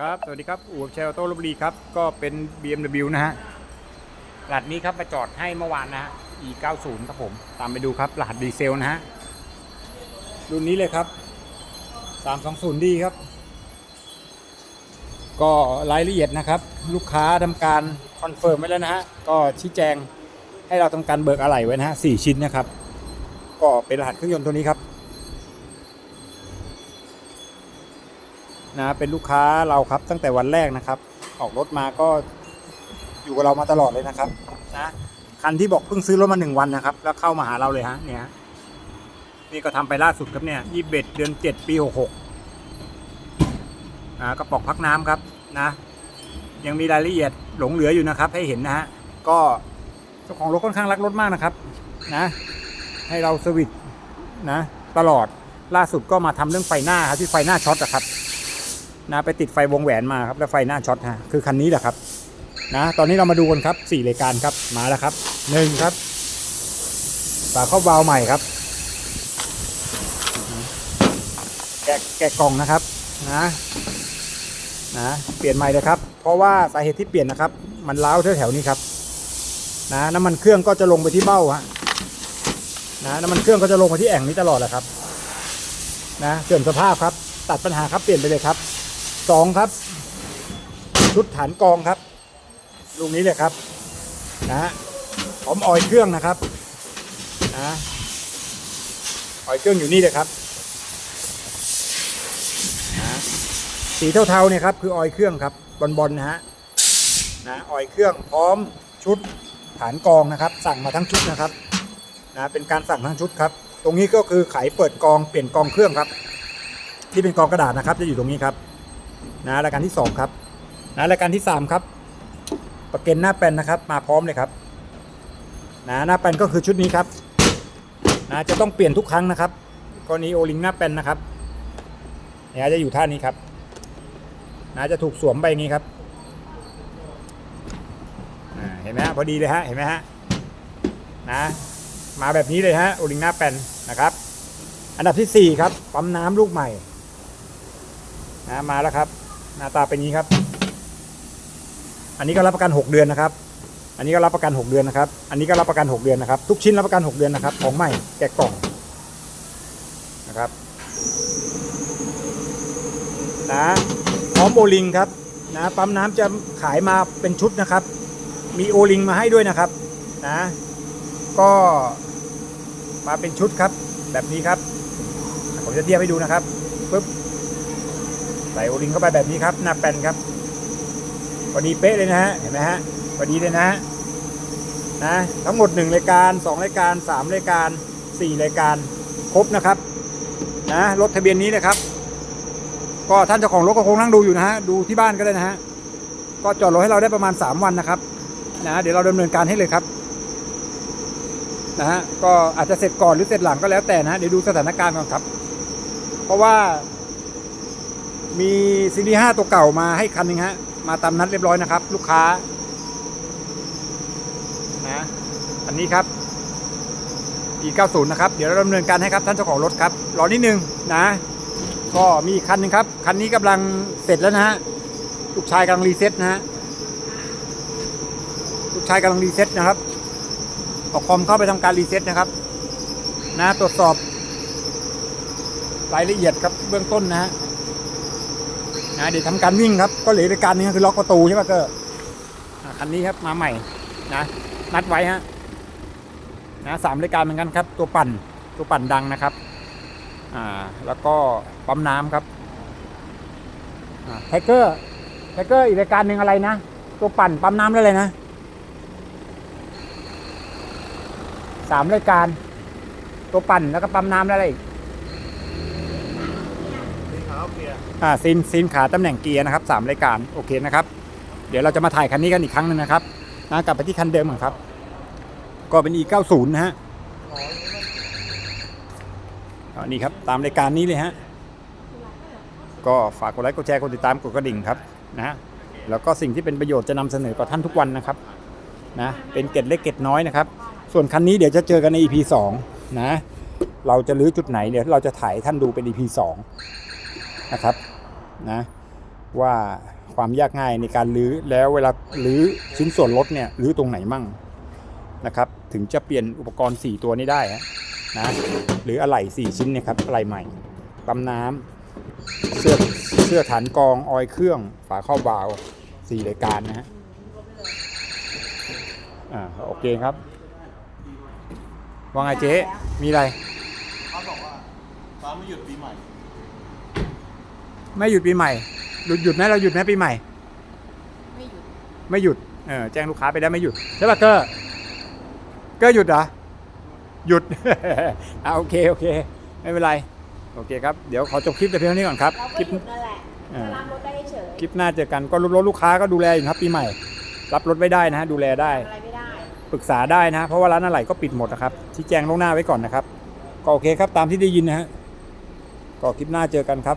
ครับ สวัสดีครับอู่เชลโต้ลบบุรีครับ ก็เป็น BMW นะฮะรหัสนี้ครับมาจอดให้เมื่อวานนะฮะ E 9 0 ครับผม ตามไปดูครับ รหัสดีเซลนะฮะ รุ่นนี้เลยครับ 320D ครับ ก็รายละเอียดนะครับ ลูกค้าทำการคอนเฟิร์มไว้แล้วนะฮะ ก็ชี้แจงให้เราทำการเบิกอะไหล่ไว้นะฮะสี่ชิ้นนะครับ ก็เป็นรหัสเครื่องยนต์ตัวนี้ครับ นะเป็นลูกค้าเราครับตั้งแต่วันแรกนะครับ ออกรถมาก็อยู่กับเรามาตลอดเลยนะครับนะคันที่บอกเพิ่งซื้อรถมาหนึ่งวันนะครับ แล้วเข้ามาหาเราเลยฮะเนี่ยนี่ก็ทำไปล่าสุดครับเนี่ยยี่สิบเอ็ดเดือนเจ็ดปีหกหกนะกระป๋องพักน้ำครับนะ ยังมีรายละเอียดหลงเหลืออยู่นะครับ ให้เห็นนะฮะก็เจ้าของรถค่อนข้างรักรถมากนะครับนะให้เราสวิตช์นะตลอดล่าสุดก็มาทำเรื่องไฟหน้าครับที่ไฟหน้าช็อตอะครับ นะไปติดไฟวงแหวนมาครับแล้วไฟหน้าช็อตฮะคือคันนี้แหละครับนะตอนนี้เรามาดูกันครับสี่รายการครับมาแล้วครับหนึ่งครับฝาครอบวาล์วใหม่ครับ แกะแกะกล่องนะครับนะนะเปลี่ยนใหม่เลยครับ เพราะว่าสาเหตุที่เปลี่ยนนะครับ มันล้าวแถวๆนี้ครับนะน้ำมันเครื่องก็จะลงไปที่เบ้าฮะนะน้ำมันเครื่องก็จะลงไปที่แอ่งนี้ตลอดแหละครับนะเสื่อมสภาพครับ ตัดปัญหาครับเปลี่ยนไปเลยครับ สองครับ ชุดฐานกองครับ ลูกนี้เลยครับนะฮะพร้อมออยเครื่องนะครับนะออยเครื่องอยู่นี่เลยครับนะสีเทาๆเนี่ยครับคือออยเครื่องครับบอลๆนะฮะนะออยเครื่องพร้อมชุดฐานกองนะครับ สั่งมาทั้งชุดนะครับนะเป็นการสั่งทั้งชุดครับ ตรงนี้ก็คือไขเปิดกองเปลี่ยนกองเครื่องครับ ที่เป็นกองกระดาษนะครับ จะอยู่ตรงนี้ครับ นะรายการที่ 2 ครับนะรายการที่ 3 ครับประเก็นหน้าแปนนะครับ มาพร้อมเลยครับนะหน้าแปนก็คือชุดนี้ครับนะจะต้องเปลี่ยนทุกครั้งนะครับกรณีโอลิงหน้าแปนนะครับเนี่ยจะอยู่ท่านี้ครับนะจะถูกสวมไปอย่างนี้ครับเห็นไหมฮะพอดีเลยฮะเห็นไหมฮะนะมาแบบนี้เลยฮะโอลิงหน้าแปนนะครับ อันดับที่ 4 ครับปั๊มน้ำลูกใหม่ นะมาแล้วครับ หน้าตาเป็นงนี้ครับ อันนี้ก็รับประกัน 6 เดือนนะครับ อันนี้ก็รับประกัน 6 เดือนนะครับ อันนี้ก็รับประกัน 6 เดือนนะครับ ทุกชิ้นรับประกัน 6 เดือนนะครับ ของใหม่แกะกล่องนะครับนะพร้อมโอลิงครับนะปั๊มน้ำจะขายมาเป็นชุดนะครับ มีโอลิงมาให้ด้วยนะครับนะก็มาเป็นชุดครับ แบบนี้ครับผมจะเทียบให้ดูนะครับปึ๊บ ใส่โอลิงเข้าไปแบบนี้ครับ หน้าแป้นครับพอดีเป๊ะเลยนะฮะเห็นไหมฮะพอดีเลยนะฮะนะทั้งหมด 1 รายการ 2 รายการ 3 รายการ 4 รายการครบนะครับนะรถทะเบียนนี้นะครับ ก็ท่านเจ้าของรถก็คงนั่งดูอยู่นะฮะดูที่บ้านก็ได้นะฮะก็จอดรถให้เราได้ประมาณ 3 วันนะครับนะเดี๋ยวเราดำเนินการให้เลยครับนะฮะก็อาจจะเสร็จก่อนหรือเสร็จหลังก็แล้วแต่นะฮะเดี๋ยวดูสถานการณ์ก่อนครับ เพราะว่า มีซีดีห้าตัวเก่ามาให้คันหนึงฮะ มาตามนัดเรียบร้อยนะครับ ลูกค้า นะ อันนี้ครับ E90 นะครับ เดี๋ยวเราดำเนินการให้ครับท่านเจ้าของรถครับรอนิดนึงนะ ก็มีคันหนึ่งครับ คันนี้กำลังเสร็จแล้วนะฮะ ลูกชายกำลังรีเซ็ตนะฮะ ลูกชายกำลังรีเซ็ตนะครับเอาคอมเข้าไปทำการรีเซ็ตนะครับ นะ ตรวจสอบรายละเอียดครับเบื้องต้นนะฮะ นะเดี๋ยวทำการวิ่งครับ ก็เหลือรายการนึงคือล็อกประตูใช่ไหมก็อ่าคันนี้ครับมาใหม่นะนัดไว้ฮะนะสามรายการเหมือนกันครับ ตัวปั่นตัวปั่นดังนะครับอ่าแล้วก็ปั๊มน้ำครับไทเกอร์ไทเกอร์อีกรายการหนึ่งอะไรนะ ตัวปั่นปั๊มน้ำแล้วอะไรนะสามรายการ ตัวปั่นแล้วก็ปั๊มน้ำแล้วอะไร อ่าซีนซีนขาตำแหน่งเกียร์นะครับสามรายการโอเคนะครับ เดี๋ยวเราจะมาถ่ายคันนี้กันอีกครั้งหนึ่งนะครับนะกลับไปที่คันเดิมก่อนครับ ก็เป็น e 9 0 นะฮะอันนี้ครับตามรายการนี้เลยฮะก็ฝากกดไลค์กดแชร์กดติดตามกดกระดิ่งครับนะฮะแล้วก็สิ่งที่เป็นประโยชน์จะนำเสนอต่อท่านทุกวันนะครับนะเป็นเกร็ดเล็กเกร็ดน้อยนะครับ ส่วนคันนี้เดี๋ยวจะเจอกันใน EP 2นะเราจะลื้อจุดไหนเดี๋ยวเราจะถ่ายท่านดูเป็น EP 2 นะครับนะว่าความยากง่ายในการรื้อแล้วเวลารื้อชิ้นส่วนรถเนี่ยรื้อตรงไหนมั่งนะครับ ถึงจะเปลี่ยนอุปกรณ์ 4 ตัวนี้ได้นะหรืออะไหล่4ชิ้นเนี่ยครับอะไหล่ใหม่ปั๊มน้ำเสื้อเสื้อฐานกรองออยเครื่องฝาเข้าบาวสี่รายการนะฮะอ่าโอเคครับว่าไงเจ๊มีอะไรเขาบอกว่าฟ้าไม่หยุดปีใหม่ ไม่หยุดปีใหม่หยุดหยุดไหมเราหยุดไหมปีใหม่ ไม่หยุดไม่หยุดเออแจ้งลูกค้าไปได้ไม่หยุดใช่ป่ะเกอร์เกอร์หยุดเหรอหยุด อ่าโอเคโอเค ไม่เป็นไร โอเคครับ เดี๋ยวขอจบคลิปแต่เพียงเท่านี้ก่อนครับเราคก็ลิป หยุดนั่นแหละอ่าถ้ารับรถได้เฉยคลิปหน้าเจอกันก็รถรถลูกค้าก็ดูแลอยู่ครับปีใหม่ รับรถไม่ได้นะฮะดูแลได้ ทำอะไรไม่ได้ ปรึกษาได้นะฮะเพราะว่าร้านอะไหล่ก็ปิดหมดนะครับที่แจ้งล่วงหน้าไว้ก่อนนะครับ ก็โอเคครับตามที่ได้ยินนะฮะก็คลิปหน้าเจอกันครับ